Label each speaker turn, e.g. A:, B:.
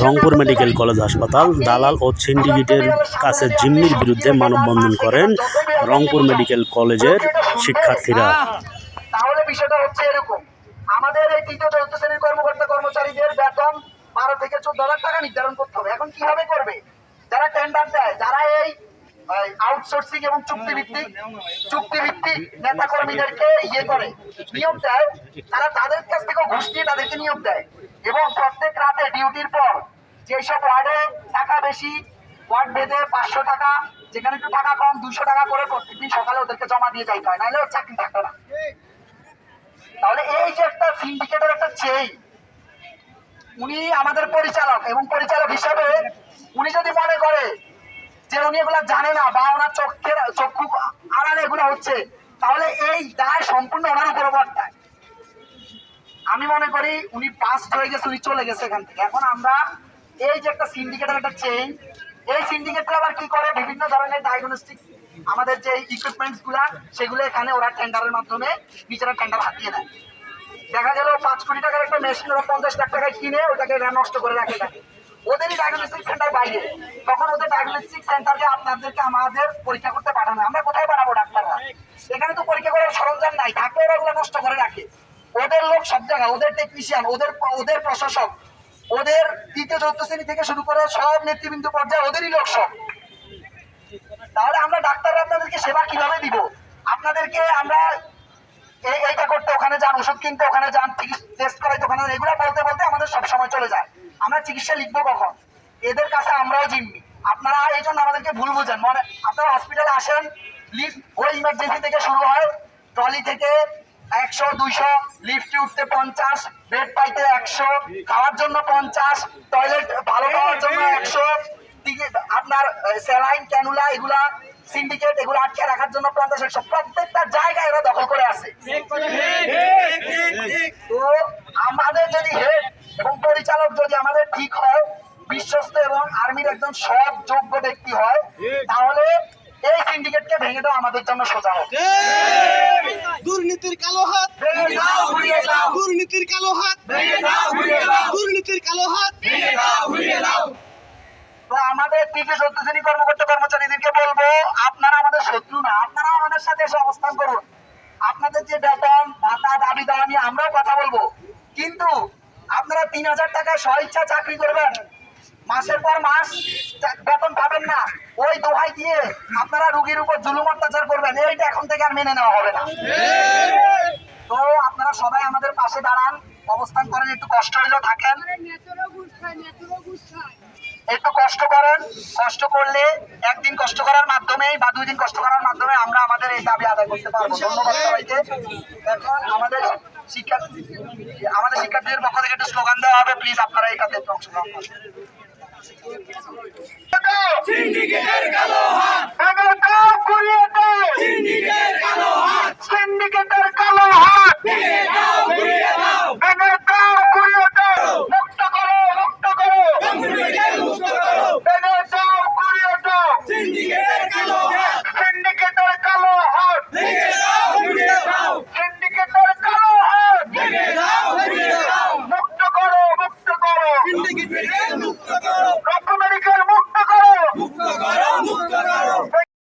A: Rangpur medical college হাসপাতাল, দালাল ও সিন্ডিকেটের কাছে জিম্মির বিরুদ্ধে মানববন্ধন করেন রংপুর মেডিকেল কলেজের শিক্ষার্থীরা।
B: তাহলে বিষয়টা হচ্ছে এরকম। আমাদের এই তৃতীয় চতুর্থ শ্রেণির কর্মকর্তা কর্মচারীদের বেতন বারো থেকে চোদ্দ হাজার টাকা নির্ধারণ করতে হবে। এখন কীভাবে করবে? যারা টেন্ডার দেয়, যারা এই আউটসোর্সিং এবং চুক্তিভিত্তিক চুক্তিভিত্তিক নেতা কর্মীদেরকে ইয়ে করে, নিয়োগ দেয়, তারা তাদের কাছ থেকে ঘুষ নিয়ে তাদেরকে নিয়োগ দেয় এবং প্রত্যেক রাতে ডিউটির পর যেসব ওয়ার্ডে টাকা বেশি, ওয়ার্ড বেঁধে পাঁচশো টাকা, যেখানে একটু টাকা কম, দুশো টাকা করে প্রত্যেকদিন সকালে ওদেরকে জমা দিয়ে যাইতে হয়, নাহলে ওর চাকরি থাকবে না। তাহলে এই যে একটা সিন্ডিকেটের একটা চেই, উনি আমাদের পরিচালক এবং পরিচালক হিসাবে উনি যদি মনে করে যে উনি এগুলা জানে না বা ওনার চোখের চক্ষু আড়ালে এগুলো হচ্ছে, তাহলে এই দায় সম্পূর্ণ ওনার উপর বর্তায়। আমি মনে করি উনি পাস্ট হয়ে গেছে, উনি চলে গেছে এখান থেকে। এখন আমরা এই যে একটা সিন্ডিকেটের একটা চেইন এই সিন্ডিকেটটা আবার কি করে? বিভিন্ন ধরনের ডায়াগনস্টিক আমাদের যে ইকুইপমেন্টসগুলা, সেগুলো এখানে ওরা টেন্ডারের মাধ্যমে নিজেরা টেন্ডার হাতিয়ে দেয় দেখা গেল পাঁচ কোটি টাকার একটা মেশিন ওরা পঞ্চাশ লাখ টাকায় কিনে ওটাকে নষ্ট করে রাখে থাকে ওদেরই ডায়াগনস্টিক সেন্টার বাইরে। তখন ওদের ডায়াগনস্টিক সেন্টারকে আপনাদেরকে আমাদের পরীক্ষা করতে পাঠানো আমরা কোথায় পাঠাবো ডাক্তাররা? এখানে তো পরীক্ষা করার সরঞ্জাম নাই। থাকলে ওরা ওগুলো নষ্ট করে রাখে। ওদের লোক সব জায়গায়, ওদের টেকনিশিয়ান ওদের ওদের প্রশাসক ওদের তৃতীয়, চতুর্থ শ্রেণি থেকে শুরু করে সব নেতৃবৃন্দ পর্যায়ে ওদেরই লোক সব। তাহলে আমরা ডাক্তাররা আপনাদেরকে সেবা কীভাবে দিব? আপনাদেরকে আমরা এই- এইটা করতে ওখানে যান, ওষুধ কিনতে ওখানে যান টেস্ট করাইতে ওখানে এগুলো বলতে বলতে আমাদের সব সময় চলে যায়। আমরা চিকিৎসা লিখব কখন? এদের কাছে আমরাও জিম্মি। আপনারা এই জন্য আমাদেরকে ভুল বুঝেন। মানে আপনারা হসপিটালে আসেন লিফট ওই ইমার্জেন্সি থেকে শুরু হয় ট্রলি থেকে একশো দুইশো লিফটে উঠতে পঞ্চাশ বেড পাইতে একশো খাওয়ার জন্য পঞ্চাশ টয়লেট ভালো খাওয়ার জন্য একশো আপনার স্যালাইন ক্যানুলা এগুলা সিন্ডিকেট এগুলো আটকে রাখার জন্য পঞ্চাশ একশো। প্রত্যেকটা জায়গায় এরা দখল করে আছে। তো আমাদের যদি হেড এবং পরিচালক যদি আমাদের ঠিক হয় বিশ্বস্ত এবং আর্মির একজন সৎ যোগ্য ব্যক্তি হয় তাহলে এই সিন্ডিকেটকে ভেঙে দেওয়া আমাদের জন্য সোজা হবে
C: দুর্নীতির কালো হাত।
B: ভেঙে দাও ঘুরিয়ে দাও।
C: দুর্নীতির কালো হাত।
B: ভেঙে দাও ঘুরিয়ে দাও।
C: দুর্নীতির কালো হাত।
B: তো আমাদের তৃতীয় চতুর্থ শ্রেণি কর্মকর্তা কর্মচারীদেরকে বলব আপনারা আমাদের শত্রু না আপনারা আমাদের সাথে এসে অবস্থান করুন। আপনাদের যে বেতন ভাতা দাবি দাওয়া নিয়ে আমরাও কথা বলব। কিন্তু আপনারা তিন হাজার টাকায় স্বইচ্ছা চাকরি করবেন। মাসের পর মাস বেতন পাবেন না। ওই দোহাই দিয়ে আপনারা রুগীর উপর জুলুম অত্যাচার করবেন। এইটা এখন থেকে আর মেনে নেওয়া হবে না। তো আপনারা সবাই আমাদের পাশে দাঁড়ান, অবস্থান করেন, একটু কষ্ট হইলেও থাকেন। একটু কষ্ট করেন, কষ্ট করলে একদিন কষ্ট করার মাধ্যমে বা দুই দিন কষ্ট করার মাধ্যমে আমরা আমাদের এই দাবি আদায় করতে পারব। ধন্যবাদ সবাইকে। এখন আমাদের শিক্ষার্থী আমাদের শিক্ষার্থীদের পক্ষ থেকে একটু স্লোগান দেওয়া হবে। প্লিজ আপনারা এটাতে একটু অংশগ্রহণ করুন। সিন্ডিকেটের কালো হাত।